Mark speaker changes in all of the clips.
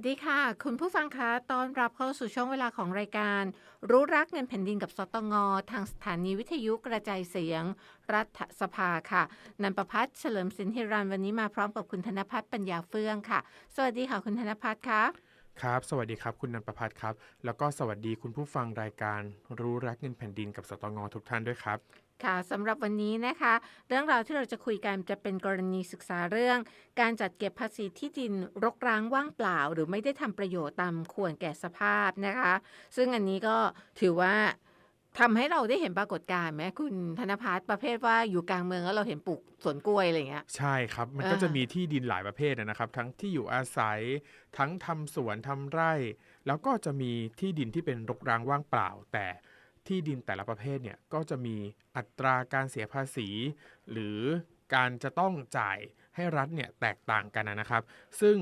Speaker 1: สวัสดีค่ะ คุณผู้ฟังคะต้อนรับเข้าสู่ช่วงเวลาของรายการ รู้รักเงินแผ่นดินกับสตงทางสถานีวิทยุกระจายเสียง รัฐสภาค่ะนันประพัฒน์เฉลิมสินธิรันวันนี้มาพร้อมกับคุณธนพัฒน์ปัญญาเฟื่องค่ะ สวัสดีค่ะคุณธนพัฒน์คะ
Speaker 2: ครับ สวัสดีครับ คุณนันประพัฒน์ครับ แล้วก็สวัสดีคุณผู้ฟังรายการรู้รักเงินแผ่นดินกับสตงทุกท่านด้วยครับ
Speaker 1: ค่ะสำหรับวันนี้นะคะ เรื่องราวที่เราจะคุยกันจะเป็นกรณีศึกษาเรื่อง การจัดเก็บภาษีที่ดินรกร้างว่างเปล่า หรือไม่ได้ทำประโยชน์ตามควรแก่สภาพนะคะ ซึ่งอันนี้ก็ถือว่าทำให้เราได้เห็นปรากฏการณ์ไหมคุณธนพัฒน์ประเภทว่าอยู่กลางเมืองแล้วเราเห็นปลูกสวนกล้วยอะไรอย่างเงี้ย
Speaker 2: ใช่ครับ มันก็
Speaker 1: อ่า
Speaker 2: จะมีที่ดินหลายประเภทนะครับ ทั้งที่อยู่อาศัยทั้งทำสวนทำไร่ แล้วก็จะมีที่ดินที่เป็นรกร้างว่างเปล่าแต่ ที่ดินแต่ละประเภทเนี่ยก็จะมีอัตราการเสียภาษี หรือการจะต้องจ่ายให้รัฐเนี่ยแตกต่างกันนะครับ ซึ่ง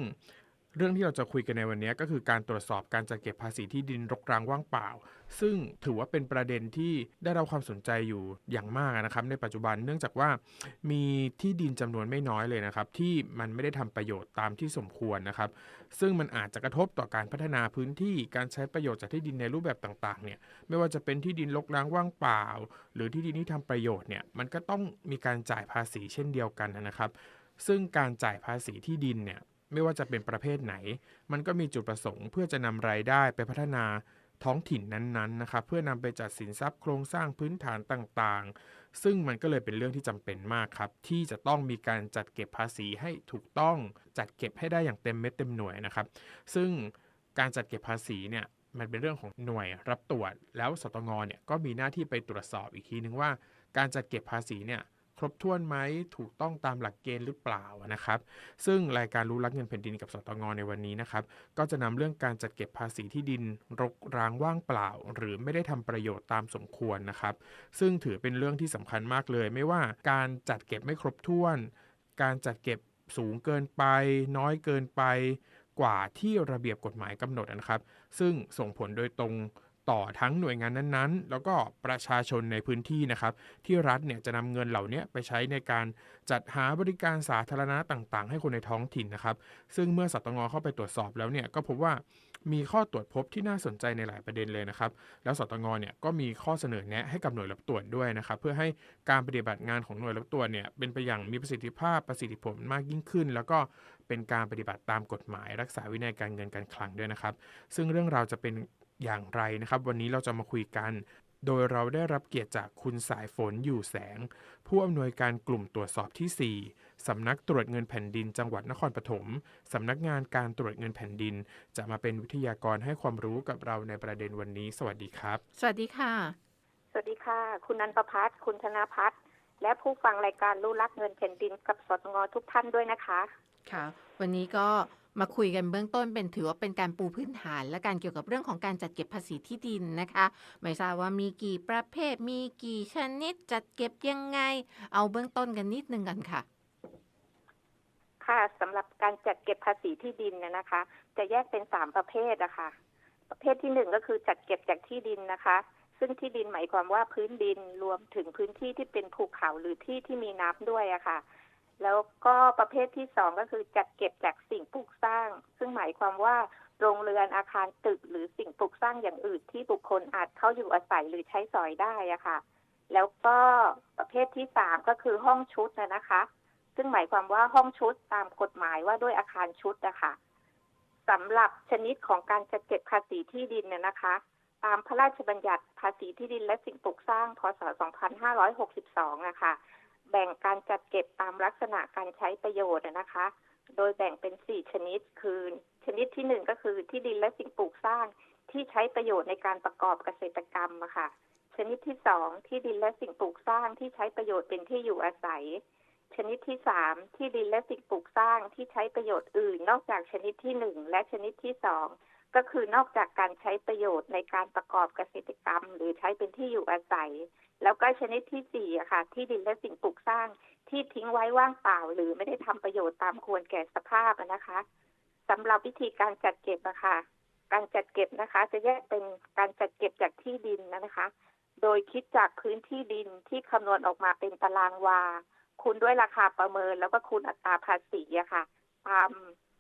Speaker 2: เรื่องที่เราจะคุยกันในวันนี้ก็คือการตรวจสอบการจัดเก็บภาษีที่ดินรกร้างว่างเปล่า ซึ่งถือว่าเป็นประเด็นที่ได้รับความสนใจอยู่อย่างมากนะครับ ในปัจจุบันเนื่องจากว่ามีที่ดินจำนวนไม่น้อยเลยนะครับ ที่มันไม่ได้ทำประโยชน์ตามที่สมควรนะครับ ซึ่งมันอาจจะกระทบต่อการพัฒนาพื้นที่การใช้ประโยชน์จากที่ดินในรูปแบบต่างๆเนี่ยไม่ว่าจะเป็นที่ดินรกร้างว่างเปล่า หรือที่ดินที่ทำประโยชน์เนี่ยมันก็ต้องมีการจ่ายภาษีเช่นเดียวกันนะครับ ซึ่งการจ่ายภาษีที่ดินเนี่ย ไม่ว่าจะเป็นประเภทไหน มันก็มีจุดประสงค์เพื่อจะนำรายได้ไปพัฒนาท้องถิ่นนั้นๆนะครับเพื่อนำไปจัดสินทรัพย์โครงสร้างพื้นฐานต่างๆ ซึ่งมันก็เลยเป็นเรื่องที่จำเป็นมากครับ ที่จะต้องมีการจัดเก็บภาษีให้ถูกต้องจัดเก็บให้ได้อย่างเต็มเม็ดเต็มหน่วยนะครับ ซึ่งการจัดเก็บภาษีเนี่ยมันเป็นเรื่องของหน่วยรับตรวจ แล้วสตงเนี่ยก็มีหน้าที่ไปตรวจสอบอีกทีนึงว่า การจัดเก็บภาษีเนี่ย ครบถ้วนไหมถูกต้องตามหลักเกณฑ์หรือเปล่านะครับ ซึ่งรายการรู้รักเงินแผ่นดินกับสตงในวันนี้นะครับ ก็จะนำเรื่องการจัดเก็บภาษีที่ดินรกร้างว่างเปล่า หรือไม่ได้ทำประโยชน์ตามสมควรนะครับ ซึ่งถือเป็นเรื่องที่สำคัญมากเลย ไม่ว่าการจัดเก็บไม่ครบถ้วน การจัดเก็บสูงเกินไป น้อยเกินไป กว่าที่ระเบียบกฎหมายกำหนดนะครับ ซึ่งส่งผลโดยตรง ต่อทั้งหน่วยงานนั้นๆ แล้วก็ประชาชนในพื้นที่นะครับ ที่รัฐเนี่ยจะนำเงินเหล่านี้ไปใช้ในการจัดหาบริการสาธารณะต่างๆ ให้คนในท้องถิ่นนะครับ ซึ่งเมื่อสตงเข้าไปตรวจสอบแล้วเนี่ยก็พบว่ามีข้อตรวจพบที่น่าสนใจในหลายประเด็นเลยนะครับ แล้วสตงเนี่ยก็มีข้อเสนอแนะให้กับหน่วยรับตรวจด้วยนะครับ เพื่อให้การปฏิบัติงานของหน่วยรับตรวจเนี่ยเป็นไปอย่างมีประสิทธิภาพประสิทธิผลมากยิ่งขึ้น แล้วก็เป็นการปฏิบัติตามกฎหมาย รักษาวินัยการเงินการคลังด้วยนะครับ ซึ่งเรื่องราวจะเป็น อย่างไรนะครับ วันนี้เราจะมาคุยกัน โดยเราได้รับเกียรติจากคุณสายฝนอยู่แสง ผู้อำนวยการกลุ่มตรวจสอบที่ 4สำนักตรวจเงินแผ่นดินจังหวัดนครปฐมสำนักงานการตรวจเงินแผ่นดิน จะมาเป็นวิทยากรให้ความรู้กับเราในประเด็นวันนี้ สวัสดีครับ
Speaker 1: สวัสดีค่ะ
Speaker 3: สวัสดีค่ะ คุณนันประพัฒน์คุณธนพัฒน์และผู้ฟังรายการรู้รักเงินแผ่นดินกับสตงทุกท่านด้วยนะคะ
Speaker 1: ค่ะ วันนี้ก็ มาคุยกันเบื้องต้นเป็นถือว่าเป็นการปูพื้นฐาน และการเกี่ยวกับเรื่องของการจัดเก็บภาษีที่ดินนะคะ ไม่ทราบว่ามีกี่ประเภท มีกี่ชนิดจัดเก็บยังไง เอาเบื้องต้นกันนิดนึงกันค่ะ
Speaker 3: ค่ะสำหรับการจัดเก็บภาษีที่ดินเนยนะคะ จะแยกเป็นสามประเภทอะคะ ประเภทที่หนึ่งก็คือจัดเก็บจากที่ดินนะคะซึ่งที่ดินหมายความว่าพื้นดินรวมถึงพื้นที่ที่เป็นภูเขาหรือที่ที่มีน้ำด้วยอะค่ะ แล้วก็ประเภทที่สองก็คือจัดเก็บจากสิ่งปลูกสร้าง ซึ่งหมายความว่าโรงเรือนอาคารตึกหรือสิ่งปลูกสร้างอย่างอื่นที่บุคคลอาจเข้าอยู่อาศัยหรือใช้สอยได้อะค่ะ แล้วก็ประเภทที่สามก็คือห้องชุดนะนะคะ ซึ่งหมายความว่าห้องชุดตามกฎหมายว่าด้วยอาคารชุดนะคะสำหรับชนิดของการจัดเก็บภาษีที่ดินเนี่ยนะคะ ตามพระราชบัญญัติภาษีที่ดินและสิ่งปลูกสร้างพศ 2562นะคะ แบ่งการจัดเก็บตามลักษณะการใช้ประโยชน์นะคะ โดยแบ่งเป็น 4 ชนิด คือ ชนิดที่ 1 ก็คือที่ดินและสิ่งปลูกสร้างที่ใช้ประโยชน์ในการประกอบเกษตรกรรมค่ะ ชนิดที่ 2 ที่ดินและสิ่งปลูกสร้างที่ใช้ประโยชน์เป็นที่อยู่อาศัย ชนิดที่สามที่ดินและสิ่งปลูกสร้างที่ใช้ประโยชน์อื่น นอกจากชนิดที่หนึ่งและชนิดที่สองก็คือนอกจากการใช้ประโยชน์ในการประกอบเกษตรกรรม หรือใช้เป็นที่อยู่อาศัย แล้วก็ชนิดที่สี่อะค่ะ ที่ดินและสิ่งปลูกสร้างที่ทิ้งไว้ว่างเปล่า หรือไม่ได้ทำประโยชน์ตามควรแก่สภาพนะคะสำหรับวิธีการจัดเก็บอะคะการจัดเก็บนะคะ จะแยกเป็นการจัดเก็บจากที่ดินนะคะ โดยคิดจากพื้นที่ดินที่คำนวณออกมาเป็นตารางวา คูณด้วยราคาประเมิน แล้วก็คูณอัตราภาษีอะค่ะ ตาม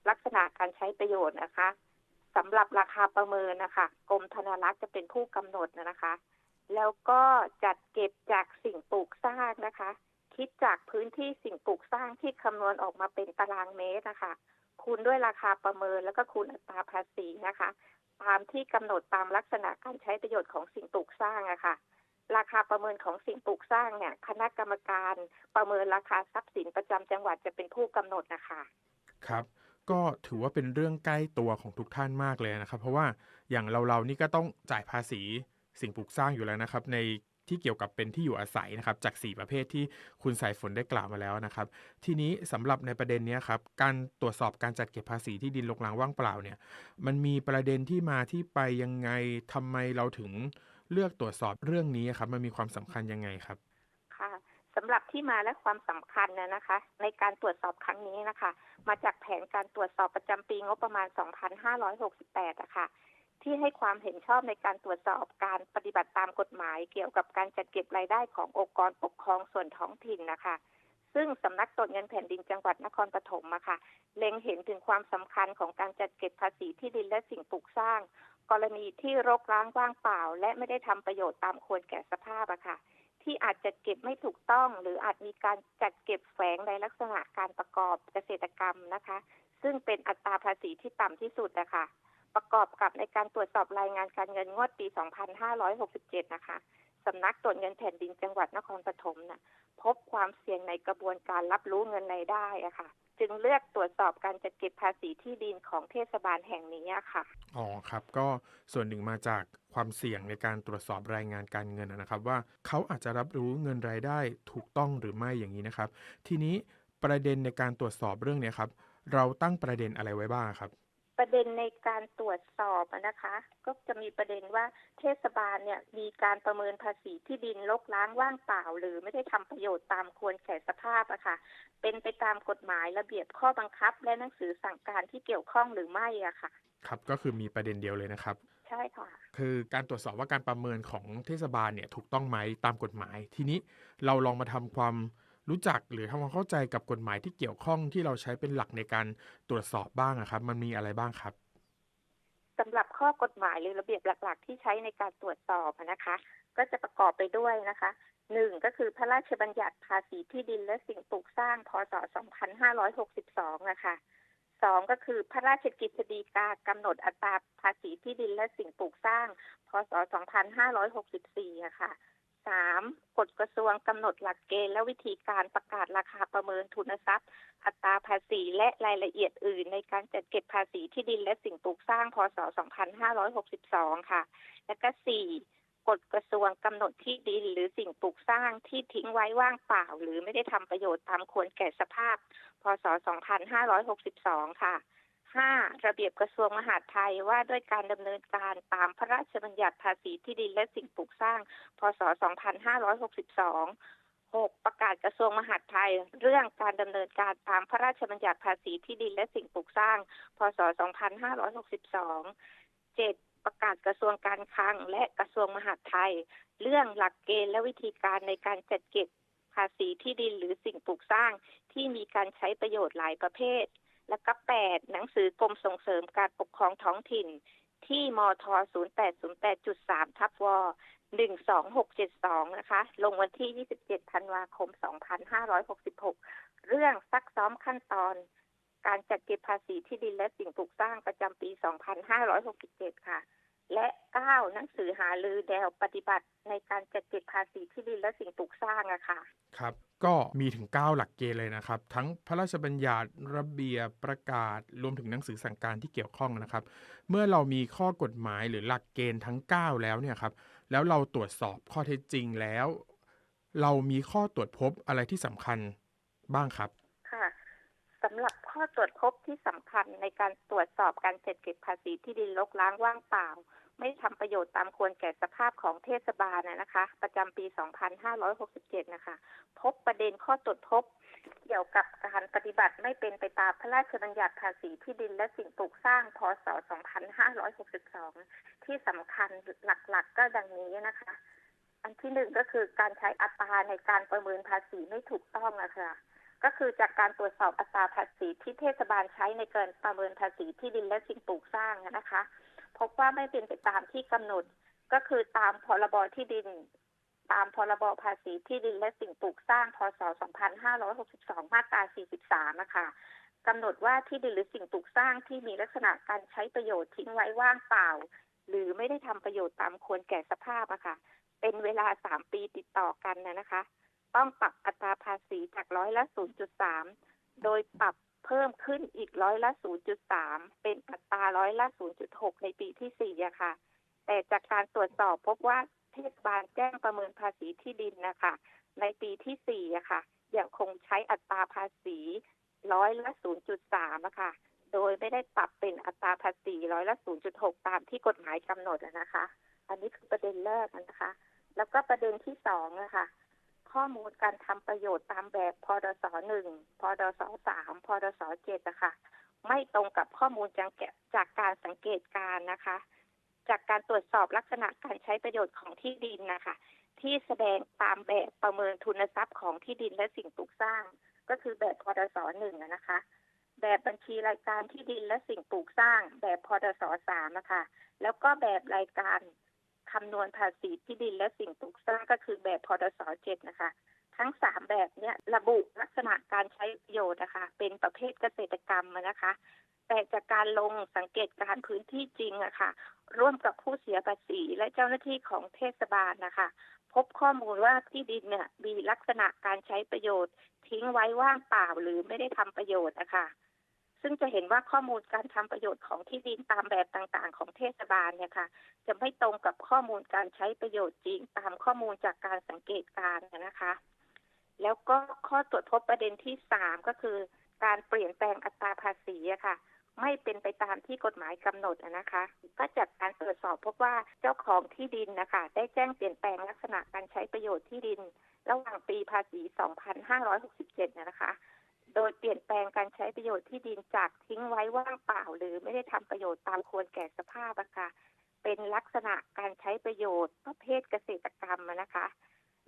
Speaker 3: ลักษณะการใช้ประโยชน์นะคะสำหรับราคาประเมินนะคะกรมธนารักษ์จะเป็นผู้กำหนดนะคะ แล้วก็จัดเก็บจากสิ่งปลูกสร้างนะคะ คิดจากพื้นที่สิ่งปลูกสร้างที่คำนวณออกมาเป็นตารางเมตรนะคะ คูณด้วยราคาประเมินแล้วก็คูณอัตราภาษีนะคะ ตามที่กำหนดตามลักษณะการใช้ประโยชน์ของสิ่งปลูกสร้างอะค่ะ ราคาประเมินของสิ่งปลูกสร้างเนี่ย คณะกรรมการประเมินราคาทรัพย์สินประจำจังหวัดจะเป็นผู้กำหนดนะคะ
Speaker 2: ครับก็ถือว่าเป็นเรื่องใกล้ตัวของทุกท่านมากเลยนะครับ เพราะว่าอย่างเราเราๆนี่ก็ต้องจ่ายภาษี สิ่งปลูกสร้างอยู่แล้วนะครับ ในที่เกี่ยวกับเป็นที่อยู่อาศัยนะครับ จาก 4 ประเภทที่คุณสายฝนได้กล่าวมาแล้วนะครับ ทีนี้สำหรับในประเด็นนี้ครับการตรวจสอบการจัดเก็บภาษีที่ดินรกรางว่างเปล่าเนี่ยมันมีประเด็นที่มาที่ไปยังไงทำไมเราถึงเลือกตรวจสอบเรื่องนี้ครับมันมีความสำคัญยังไงครับ
Speaker 3: ค่ะสำหรับที่มาและความสำคัญนะนะคะ ในการตรวจสอบครั้งนี้นะคะ มาจากแผนการตรวจสอบประจำปีงบประมาณ 2568อะค่ะ ที่ให้ความเห็นชอบในการตรวจสอบการปฏิบัติตามกฎหมาย เกี่ยวกับการจัดเก็บรายได้ขององค์กรปกครองส่วนท้องถิ่นนะคะ ซึ่งสำนักตรวจเงินแผ่นดินจังหวัดนครปฐมอะค่ะ เล็งเห็นถึงความสำคัญของการจัดเก็บภาษีที่ดินและสิ่งปลูกสร้าง กรณีที่รกร้างว่างเปล่า และไม่ได้ทำประโยชน์ตามควรแก่สภาพอะค่ะ ที่อาจจัดเก็บไม่ถูกต้อง หรืออาจมีการจัดเก็บแฝงในลักษณะการประกอบเกษตรกรรมนะคะ ซึ่งเป็นอัตราภาษีที่ต่ำที่สุดนะคะ ประกอบกับในการตรวจสอบรายงานการเงินงวดปี 2567 นะคะสำนักตรวจเงินแผ่นดินจังหวัดนครปฐมน่ะพบความเสี่ยงในกระบวนการรับรู้เงินรายได้อะค่ะ จึงเลือกตรวจสอบการจัดเก็บภาษีที่ดินของเทศบาลแห่งนี้อะค่ะ
Speaker 2: อ๋อครับ ก็ส่วนหนึ่งมาจากความเสี่ยงในการตรวจสอบรายงานการเงินนะครับ ว่าเขาอาจจะรับรู้เงินรายได้ถูกต้องหรือไม่อย่างนี้นะครับ ทีนี้ประเด็นในการตรวจสอบเรื่องนี้ครับ เราตั้งประเด็นอะไรไว้บ้างครับ
Speaker 3: ประเด็นในการตรวจสอบอะนะคะ ก็จะมีประเด็นว่าเทศบาลเนี่ยมีการประเมินภาษีที่ดินรกร้างว่างเปล่า หรือไม่ได้ทำประโยชน์ตามควรแก่สภาพอะค่ะ เป็นไปตามกฎหมายระเบียบข้อบังคับ และหนังสือสั่งการที่เกี่ยวข้องหรือไม่อะค่ะ
Speaker 2: ครับก็คือมีประเด็นเดียวเลยนะครับ
Speaker 3: ใช่ค่ะ
Speaker 2: คือการตรวจสอบว่าการประเมินของเทศบาลเนี่ยถูกต้องไหมตามกฎหมาย ทีนี้เราลองมาทำความ รู้จักหรือทำความเข้าใจกับกฎหมายที่เกี่ยวข้องที่เราใช้เป็นหลักในการตรวจสอบบ้างอะครับ มันมีอะไรบ้างครับ
Speaker 3: สำหรับข้อกฎหมายหรือระเบียบหลัก ๆ ที่ใช้ในการตรวจสอบนะคะ ก็จะประกอบไปด้วยนะคะหนึ่งก็คือพระราชบัญญัติภาษีที่ดินและสิ่งปลูกสร้าง พศ 2562 นะคะสองก็คือพระราชกฤษฎีกากำหนดอัตราภาษีที่ดินและสิ่งปลูกสร้าง พศ 2564อะค่ะ สามกฎกระทรวงกำหนดหลักเกณฑ์และวิธีการประกาศราคาประเมินทุนทรัพย์ อัตราภาษีและรายละเอียดอื่น ในการจัดเก็บภาษีที่ดินและสิ่งปลูกสร้างพศ 2562 ค่ะ และก็สี่กฎกระทรวงกำหนดที่ดินหรือสิ่งปลูกสร้างที่ทิ้งไว้ว่างเปล่า หรือไม่ได้ทำประโยชน์ตามควรแก่สภาพ พศ 2562 ค่ะ 5. ระเบียบกระทรวงมหาดไทยว่าด้วยการดำเนินการตามพระราชบัญญัติภาษีที่ดินและสิ่งปลูกสร้าง พศ 2562 6. ประกาศกระทรวงมหาดไทย เรื่องการดำเนินการตามพระราชบัญญัติภาษีที่ดินและสิ่งปลูกสร้าง พศ 2562 7. ประกาศกระทรวงการคลังและกระทรวงมหาดไทย เรื่องหลักเกณฑ์และวิธีการในการจัดเก็บภาษีที่ดินหรือสิ่งปลูกสร้างที่มีการใช้ประโยชน์หลายประเภท และก็ 8. หนังสือกรมส่งเสริมการปกครองท้องถิ่น ที่มท 0808.3 ทับว12672 นะคะ ลงวันที่ 27 ธันวาคม 2566 เรื่องซักซ้อมขั้นตอน การจัดเก็บภาษีที่ดินและสิ่งปลูกสร้างประจำปี 2567 ค่ะ และ 9 หนังสือหาลือแนวปฏิบัติในการจัดเก็บภาษีที่ดินและสิ่งปลูกสร้างอะค่ะ
Speaker 2: ครับ ก็มีถึง 9 หลักเกณฑ์เลยนะครับ ทั้งพระราชบัญญัติระเบียบประกาศรวมถึงหนังสือสั่งการที่เกี่ยวข้องนะครับ เมื่อเรามีข้อกฎหมายหรือหลักเกณฑ์ทั้ง 9 แล้วเนี่ยครับ แล้วเราตรวจสอบข้อเท็จจริงแล้ว เรามีข้อตรวจพบอะไรที่สำคัญบ้างครับ
Speaker 3: ค่ะสำหรับข้อตรวจพบที่สำคัญในการตรวจสอบการจัดเก็บภาษีที่ดินรกร้างว่างเปล่า ไม่ทำประโยชน์ตามควรแก่สภาพของเทศบาลนะนะคะ ประจำปี 2567 นะคะ พบประเด็นข้อตรวจพบ เกี่ยวกับการปฏิบัติไม่เป็นไปตามพระราชบัญญัติภาษีที่ดินและสิ่งปลูกสร้าง พศ 2562 ที่สำคัญหลักๆก็ดังนี้นะคะ อันที่หนึ่งก็คือการใช้อัตราในการประเมินภาษีไม่ถูกต้องอะคะก็คือจากการตรวจสอบอัตราภาษีที่เทศบาลใช้ในการประเมินภาษีที่ดินและสิ่งปลูกสร้างนะคะ พบว่าไม่เป็นไปตามที่กำหนด ก็คือตามพรบที่ดิน ตามพรบภาษีที่ดินและสิ่งปลูกสร้างพศ 2562 มาตรา 43 นะคะกำหนดว่าที่ดินหรือสิ่งปลูกสร้างที่มีลักษณะการใช้ประโยชน์ทิ้งไว้ว่างเปล่า หรือไม่ได้ทำประโยชน์ตามควรแก่สภาพอะค่ะ เป็นเวลา3ปีติดต่อกันนะนะคะ ต้องปรับอัตราภาษีจากร้อยละ 0.3 โดยปรับ เพิ่มขึ้นอีกร้อยละ 0.3 เป็นอัตราร้อยละ 0.6 ในปีที่ 4 อะค่ะ แต่จากการตรวจสอบพบว่าเทศบาลแจ้งประเมินภาษีที่ดินนะคะ ในปีที่ 4 อะค่ะ ยังคงใช้อัตราภาษีร้อยละ 0.3อะค่ะ โดยไม่ได้ปรับเป็นอัตราภาษีร้อยละ 0.6 ตามที่กฎหมายกำหนดนะคะ อันนี้คือประเด็นแรกนะคะ แล้วก็ประเด็นที่สองนะคะ ข้อมูลการทำประโยชน์ตามแบบพดสหนึ่งพดสสามพดสเจ็ดนะคะไม่ตรงกับข้อมูลจากจากการสังเกตการนะคะ จากการตรวจสอบลักษณะการใช้ประโยชน์ของที่ดินนะคะ ที่แสดงตามแบบประเมินทุนทรัพย์ของที่ดินและสิ่งปลูกสร้าง ก็คือแบบพดสหนึ่งนะคะ แบบบัญชีรายการที่ดินและสิ่งปลูกสร้าง แบบพดสสามนะคะ แล้วก็แบบรายการ คำนวณภาษีที่ดินและสิ่งปลูกสร้างก็คือแบบพดสเจ็ดนะคะ ทั้งสามแบบเนี้ยระบุลักษณะการใช้ประโยชน์นะคะ เป็นประเภทเกษตรกรรมนะคะ แต่จากการลงสังเกตการณ์พื้นที่จริงอะค่ะ ร่วมกับผู้เสียภาษีและเจ้าหน้าที่ของเทศบาลนะคะ พบข้อมูลว่าที่ดินเนี่ยมีลักษณะการใช้ประโยชน์ ทิ้งไว้ว่างเปล่าหรือไม่ได้ทำประโยชน์นะคะ ซึ่งจะเห็นว่าข้อมูลการทำประโยชน์ของที่ดินตามแบบต่างๆ ของเทศบาลเนี่ยค่ะ จะไม่ตรงกับข้อมูลการใช้ประโยชน์จริงตามข้อมูลจากการสังเกตการนะคะ แล้วก็ข้อตรวจพบประเด็นที่สามก็คือ การเปลี่ยนแปลงอัตราภาษีอะค่ะ ไม่เป็นไปตามที่กฎหมายกำหนดนะคะ ก็จากการตรวจสอบพบว่าเจ้าของที่ดินนะคะ ได้แจ้งเปลี่ยนแปลงลักษณะการใช้ประโยชน์ที่ดิน ระหว่างปีภาษี 2567 นะคะ โดยเปลี่ยนแปลงการใช้ประโยชน์ที่ดินจากทิ้งไว้ว่างเปล่า หรือไม่ได้ทำประโยชน์ตามควรแก่สภาพอะค่ะเป็นลักษณะการใช้ประโยชน์ประเภทเกษตรกรรมนะคะ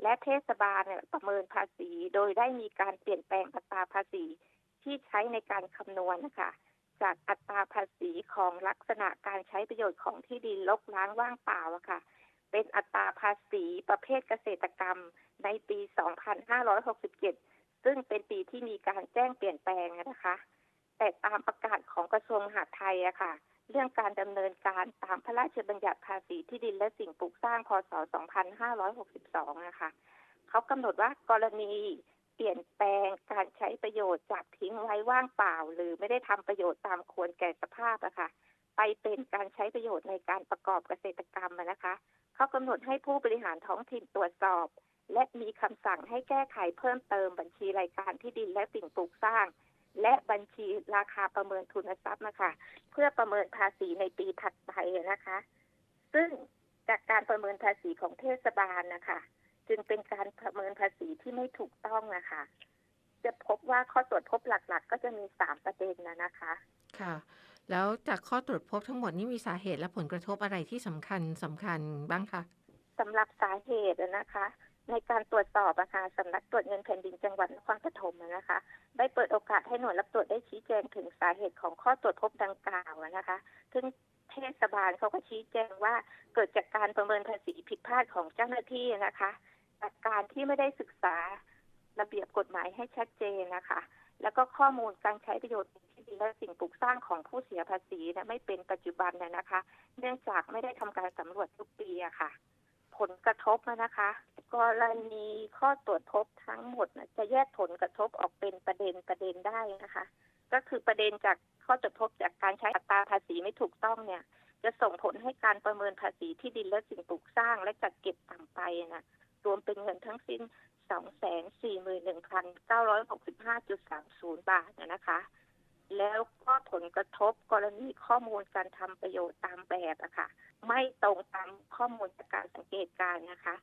Speaker 3: และเทศบาลเนี่ยประเมินภาษีโดยได้มีการเปลี่ยนแปลงอัตราภาษีที่ใช้ในการคำนวณนะคะจากอัตราภาษีของลักษณะการใช้ประโยชน์ของที่ดินลกล้างว่างเปล่าอะค่ะ เป็นอัตราภาษีประเภทเกษตรกรรมในปี 2567 ซึ่งเป็นปีที่มีการแจ้งเปลี่ยนแปลงนะคะ แต่ตามประกาศของกระทรวงมหาดไทยอะค่ะ เรื่องการดำเนินการตามพระราชบัญญัติภาษีที่ดินและสิ่งปลูกสร้างพศ 2562นะคะเขากำหนดว่ากรณีเปลี่ยนแปลงการใช้ประโยชน์จากทิ้งไว้ว่างเปล่า หรือไม่ได้ทำประโยชน์ตามควรแก่สภาพอะค่ะ ไปเป็นการใช้ประโยชน์ในการประกอบเกษตรกรรมนะคะเขากำหนดให้ผู้บริหารท้องถิ่นตรวจสอบ และมีคำสั่งให้แก้ไขเพิ่มเติมบัญชีรายการที่ดินและสิ่งปลูกสร้าง และบัญชีราคาประเมินทุนทรัพย์นะคะ เพื่อประเมินภาษีในปีถัดไปนะคะ ซึ่งจากการประเมินภาษีของเทศบาลนะคะ จึงเป็นการประเมินภาษีที่ไม่ถูกต้องนะคะ จะพบว่าข้อตรวจพบหลัก ๆ ก็จะมีสามประเด็นนะนะคะ
Speaker 1: ค่ะ แล้วจากข้อตรวจพบทั้งหมดนี้มีสาเหตุและผลกระทบอะไรที่สำคัญสำคัญบ้างคะ
Speaker 3: สำหรับสาเหตุอะนะคะ ในการตรวจสอบอะคะสำนักตรวจเงินแผ่นดินจังหวัดนครปฐมนะคะ ได้เปิดโอกาสให้หน่วยรับตรวจได้ชี้แจงถึงสาเหตุของข้อตรวจพบดังกล่าวนะคะ ซึ่งเทศบาลเขาก็ชี้แจงว่าเกิดจากการประเมินภาษีผิดพลาดของเจ้าหน้าที่นะคะจากการที่ไม่ได้ศึกษาระเบียบกฎหมายให้ชัดเจนนะคะ แล้วก็ข้อมูลการใช้ประโยชน์ที่ดินและสิ่งปลูกสร้างของผู้เสียภาษีนะไม่เป็นปัจจุบันนะนะคะ เนื่องจากไม่ได้ทำการสำรวจทุกปีอะค่ะ ผลกระทบนะคะ กรณีข้อตรวจพบทั้งหมดจะแยกผลกระทบออกเป็นประเด็นประเด็นได้นะคะ ก็คือประเด็นจากข้อตรวจพบจากการใช้อัตราภาษีไม่ถูกต้องเนี่ย จะส่งผลให้การประเมินภาษีที่ดินและสิ่งปลูกสร้างและจัดเก็บต่ำไปนะรวมเป็นเงินทั้งสิ้น 241,965.30 บาทนะคะ แล้วก็ผลกระทบกรณีข้อมูลการทำประโยชน์ตามแบบอะค่ะ ไม่ตรงตามข้อมูลจากการสังเกตการนะคะ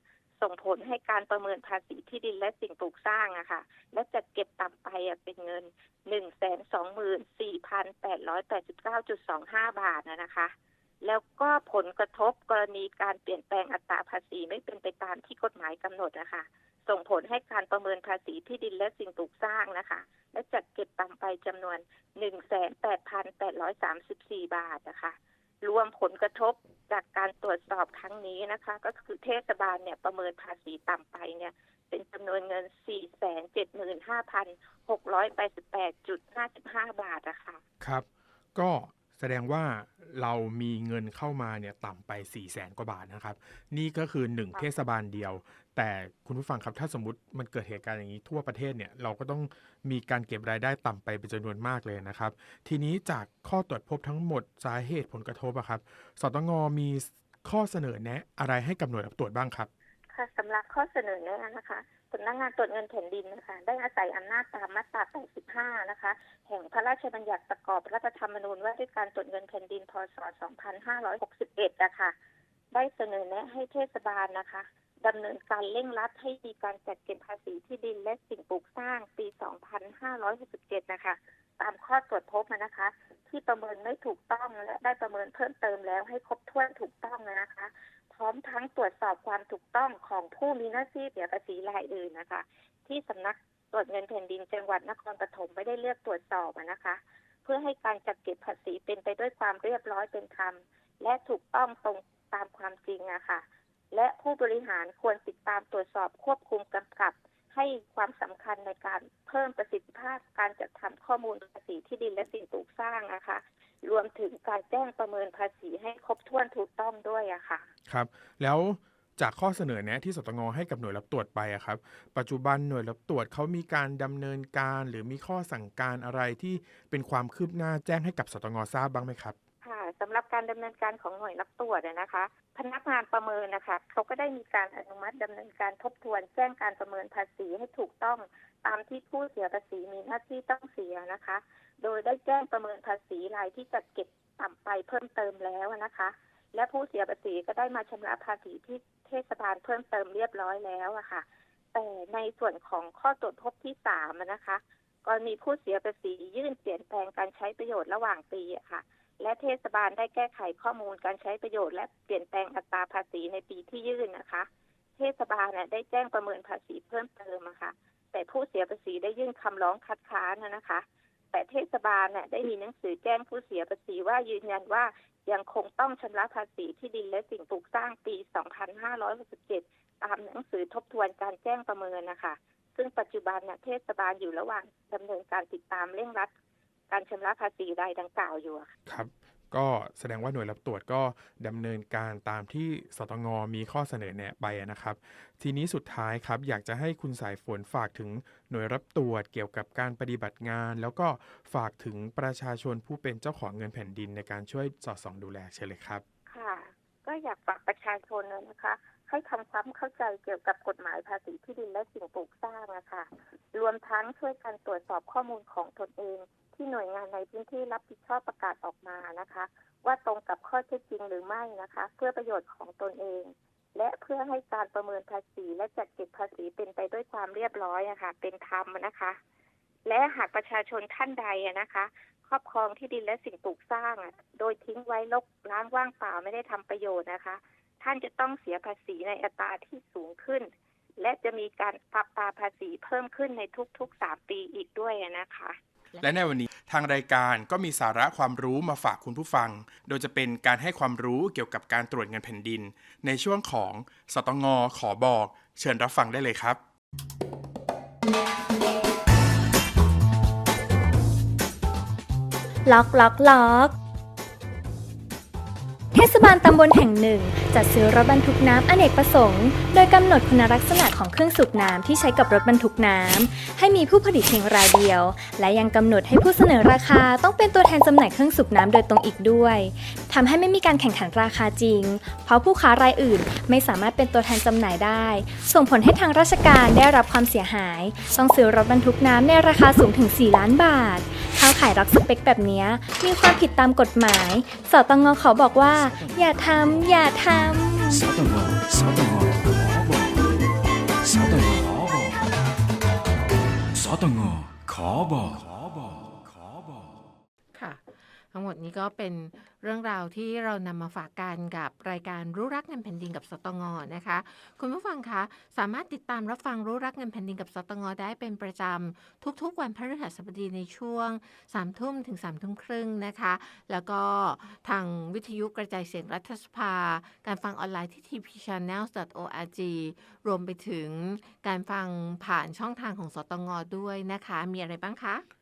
Speaker 3: ส่งผลให้การประเมินภาษีที่ดินและสิ่งปลูกสร้างอะค่ะ และจัดเก็บต่ำไปเป็นเงิน124,889.25บาทนะนะคะ แล้วก็ผลกระทบกรณีการเปลี่ยนแปลงอัตราภาษีไม่เป็นไปตามที่กฎหมายกำหนดนะคะ ส่งผลให้การประเมินภาษีที่ดินและสิ่งปลูกสร้างนะคะ และจัดเก็บต่ำไปจำนวน1,8,834บาทนะคะ รวมผลกระทบจากการตรวจสอบครั้งนี้นะคะ ก็คือเทศบาลเนี่ยประเมินภาษีต่ำไปเนี่ยเป็นจำนวนเงิน 475,688.55 บาทอะคะ
Speaker 2: ครับ ก็ แสดงว่าเรามีเงินเข้ามาเนี่ยต่ำไป 4 0 0แสนกว่าบาทนะครับ นี่ก็คือ1
Speaker 3: ค่ะ
Speaker 2: เทศบาลเดียว แต่คุณผู้ฟังครับถ้าสมมติมันเกิดเหตุการณ์อย่างนี้ทั่วประเทศเนี่ยเราก็ต้องมีการเก็บรายได้ต่ำไปเป็นจำนวนมากเลยนะครับ ทีนี้จากข้อตรวจพบทั้งหมดสาเหตุผลกระทบอะครับสตงมีข้อเสนอแนะอะไรให้กับหน่วยรับตรวจบ้างครับ
Speaker 3: ค่ะสำหรับข้อเสนอแนะนะคะ สำนักงานตรวจเงินแผ่นดินนะคะได้อาศัยอำนาจตามมาตรา 85 นะคะ แห่งพระราชบัญญัติประกอบรัฐธรรมนูญว่าด้วยการตรวจเงินแผ่นดินพศ 2561 นะคะได้เสนอแนะให้เทศบาลนะคะดำเนินการเร่งรัดให้มีการจัดเก็บภาษีที่ดินและสิ่งปลูกสร้างปี 2567 นะคะ ตามข้อตรวจพบนะคะ ที่ประเมินไม่ถูกต้องและได้ประเมินเพิ่มเติมแล้วให้ครบถ้วนถูกต้องนะคะ พร้อมทั้งตรวจสอบความถูกต้องของผู้มีหน้าที่เสียภาษีรายอื่นนะคะ ที่สำนักตรวจเงินแผ่นดินจังหวัดนครปฐมไม่ได้เลือกตรวจสอบนะคะ เพื่อให้การจัดเก็บภาษีเป็นไปด้วยความเรียบร้อยเป็นธรรม และถูกต้องตรงตามความจริงอะค่ะ และผู้บริหารควรติดตามตรวจสอบควบคุมกำกับ ให้ความสำคัญในการเพิ่มประสิทธิภาพการจัดทำข้อมูลภาษีที่ดินและสิ่งปลูกสร้างนะคะ รวมถึงการแจ้งประเมินภาษีให้ครบถ้วนถูกต้องด้วยอะค่ะ
Speaker 2: ครับ แล้วจากข้อเสนอแนะที่สตงให้กับหน่วยรับตรวจไปอะครับ ปัจจุบันหน่วยรับตรวจเขามีการดำเนินการหรือมีข้อสั่งการอะไรที่เป็นความคืบหน้าแจ้งให้กับสตงทราบบ้างไหมครับ
Speaker 3: ค่ะสำหรับการดำเนินการของหน่วยรับตรวจอะนะคะ พนักงานประเมินนะคะเขาก็ได้มีการอนุมัติดำเนินการทบทวนแจ้งการประเมินภาษีให้ถูกต้องตามที่ผู้เสียภาษีมีหน้าที่ต้องเสียนะคะ โดยได้แจ้งประเมินภาษีรายที่จัดเก็บต่ำไปเพิ่มเติมแล้วนะคะ และผู้เสียภาษีก็ได้มาชำระภาษีที่เทศบาลเพิ่มเติมเรียบร้อยแล้วอะค่ะ แต่ในส่วนของข้อตรวจพบที่สามนะคะกรณีผู้เสียภาษียื่นเปลี่ยนแปลงการใช้ประโยชน์ระหว่างปีอะค่ะ และเทศบาลได้แก้ไขข้อมูลการใช้ประโยชน์และเปลี่ยนแปลงอัตราภาษีในปีที่ยื่นนะคะ เทศบาลน่ะได้แจ้งประเมินภาษีเพิ่มเติมอะค่ะ แต่ผู้เสียภาษีได้ยื่นคำร้องคัดค้านนะคะ แต่เทศบาลเนี่ยได้มีหนังสือแจ้งผู้เสียภาษีว่ายืนยันว่ายังคงต้องชำระภาษีที่ดินและสิ่งปลูกสร้างปี 2567 ตามหนังสือทบทวนการแจ้งประเมินนะคะ ซึ่งปัจจุบันเนี่ยเทศบาลอยู่ระหว่างดำเนินการติดตามเร่งรัดการชำระภาษีรายดังกล่าวอยู่ค่ะ
Speaker 2: ครับ ก็แสดงว่าหน่วยรับตรวจก็ดำเนินการตามที่สตงมีข้อเสนอแนะไปนะครับ ทีนี้สุดท้ายครับอยากจะให้คุณสายฝนฝากถึงหน่วยรับตรวจเกี่ยวกับการปฏิบัติงาน แล้วก็ฝากถึงประชาชนผู้เป็นเจ้าของเงินแผ่นดินในการช่วยสอดส่องดูแลเชิญเลยครับ
Speaker 3: ค่ะ ก็อยากฝากประชาชนนะคะให้ทำความเข้าใจเกี่ยวกับกฎหมายภาษีที่ดินและสิ่งปลูกสร้างนะคะรวมทั้งช่วยกันตรวจสอบข้อมูลของตนเอง ที่หน่วยงานในพื้นที่รับผิดชอบประกาศออกมานะคะ ว่าตรงกับข้อเท็จจริงหรือไม่นะคะ เพื่อประโยชน์ของตนเอง และเพื่อให้การประเมินภาษีและจัดเก็บภาษีเป็นไปด้วยความเรียบร้อยอะคะเป็นธรรมนะคะ และหากประชาชนท่านใดนะคะครอบครองที่ดินและสิ่งปลูกสร้างโดยทิ้งไว้ลกล้างว่างเปล่าไม่ได้ทำประโยชน์นะคะ ท่านจะต้องเสียภาษีในอัตราที่สูงขึ้น และจะมีการปรับตาภาษีเพิ่มขึ้นในทุกๆ3ปีอีกด้วยนะคะ
Speaker 2: และในวันนี้ทางรายการก็มีสาระความรู้มาฝากคุณผู้ฟัง โดยจะเป็นการให้ความรู้เกี่ยวกับการตรวจเงินแผ่นดิน ในช่วงของสตงขอบอก เชิญรับฟังได้เลยครับ
Speaker 4: ล็อกล็อกล็อก เทศบาลตำบลแห่งหนึ่ง จัดซื้อรถบรรทุกน้ำอเนกประสงค์ โดยกำหนดคุณลักษณะของเครื่องสูบน้ำที่ใช้กับรถบรรทุกน้ำให้มีผู้ผลิตเพียงรายเดียว และยังกำหนดให้ผู้เสนอราคาต้องเป็นตัวแทนจำหน่ายเครื่องสูบน้ำโดยตรงอีกด้วย ทำให้ไม่มีการแข่งขันราคาจริง เพราะผู้ค้ารายอื่นไม่สามารถเป็นตัวแทนจำหน่ายได้ ส่งผลให้ทางราชการได้รับความเสียหาย ต้องซื้อรถบรรทุกน้ำในราคาสูงถึง 4 ล้านบาทข้าขายรักสเปคแบบนี้มีความผิดตามกฎหมาย สตงเขาบอกว่า อย่าทำอย่าทำ
Speaker 5: สตงสตงขอบอกสตงสตงขอบอก
Speaker 1: ทั้งหมดนี้ก็เป็นเรื่องราวที่เรานำมาฝากกันกับรายการรู้รักเงินแผ่นดินกับสตงนะคะ คุณผู้ฟังคะสามารถติดตามรับฟังรู้รักเงินแผ่นดินกับสตงได้เป็นประจำทุกๆ วันพฤหัสบดีในช่วง3ทุ่มถึง3ทุ่มครึ่งนะคะ แล้วก็ทางวิทยุกระจายเสียงรัฐสภา การฟังออนไลน์ที่ tpchannel.org รวมไปถึงการฟังผ่านช่องทางของสตงด้วยนะคะ มีอะไรบ้างคะ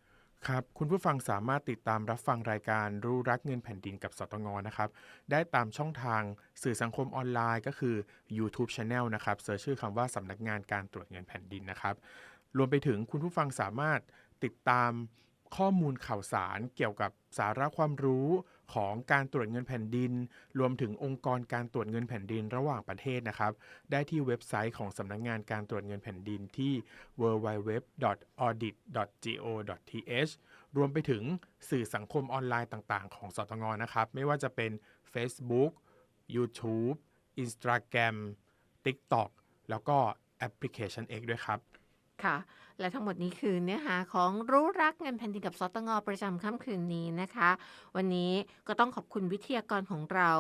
Speaker 2: ครับ คุณผู้ฟังสามารถติดตามรับฟังรายการรู้รักเงินแผ่นดินกับสตงนะครับ ได้ตามช่องทางสื่อสังคมออนไลน์ก็คือ YouTube Channel นะครับเสิร์ชชื่อคำว่าสำนักงานการตรวจเงินแผ่นดินนะครับ รวมไปถึงคุณผู้ฟังสามารถติดตามข้อมูลข่าวสารเกี่ยวกับสาระความรู้ ของการตรวจเงินแผ่นดิน รวมถึงองค์กรการตรวจเงินแผ่นดินระหว่างประเทศนะครับ ได้ที่เว็บไซต์ของสำนักงานการตรวจเงินแผ่นดินที่ www.audit.go.th รวมไปถึงสื่อสังคมออนไลน์ต่างๆ ของสตงนะครับ ไม่ว่าจะเป็น Facebook YouTube Instagram TikTok แล้วก็แอปพลิเคชัน X ด้วยครับ
Speaker 1: ค่ะ และทั้งหมดนี้คือเนื้อหาของรู้รักเงินแผ่นดินกับสตงประจำค่ำคืนนี้นะคะ วันนี้ก็ต้องขอบคุณวิทยากรของเรา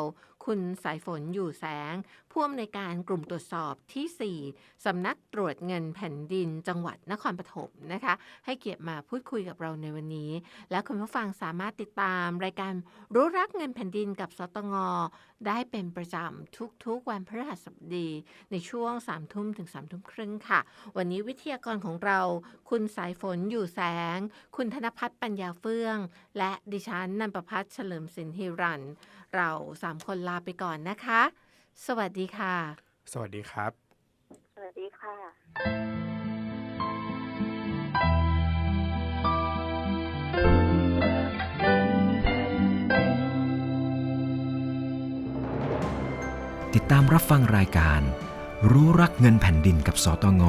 Speaker 1: คุณสายฝนอยู่แสง ผู้อำนวยการกลุ่มตรวจสอบทีสี่ 4 สำนักตรวจเงินแผ่นดินจังหวัดนครปฐมนะคะ ให้เกียรติมาพูดคุยกับเราในวันนี้ และคุณผู้ฟังสามารถติดตามรายการรู้รักเงินแผ่นดินกับสตงได้เป็นประจำทุกๆ วันพฤหัสบดี ในช่วง3ามทุ่มถึง3ามทุ่มครึ่งค่ะ วันนี้วิทยากรของเราคุณสายฝนอยู่แสง คุณธนพัฒน์ปัญญาเฟื่อง และดิฉันนันประพัฒน์เฉลิมสินฮิรัน เราสามคนลาไปก่อนนะคะ สวัสดีค่ะ
Speaker 2: สวัสดีครับ
Speaker 3: สวัสดีค่ะ
Speaker 5: ติดตามรับฟังรายการ รู้รักเงินแผ่นดินกับสตง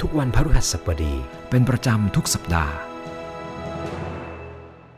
Speaker 5: ทุกวันพฤหัสบดี เป็นประจำทุกสัปดาห์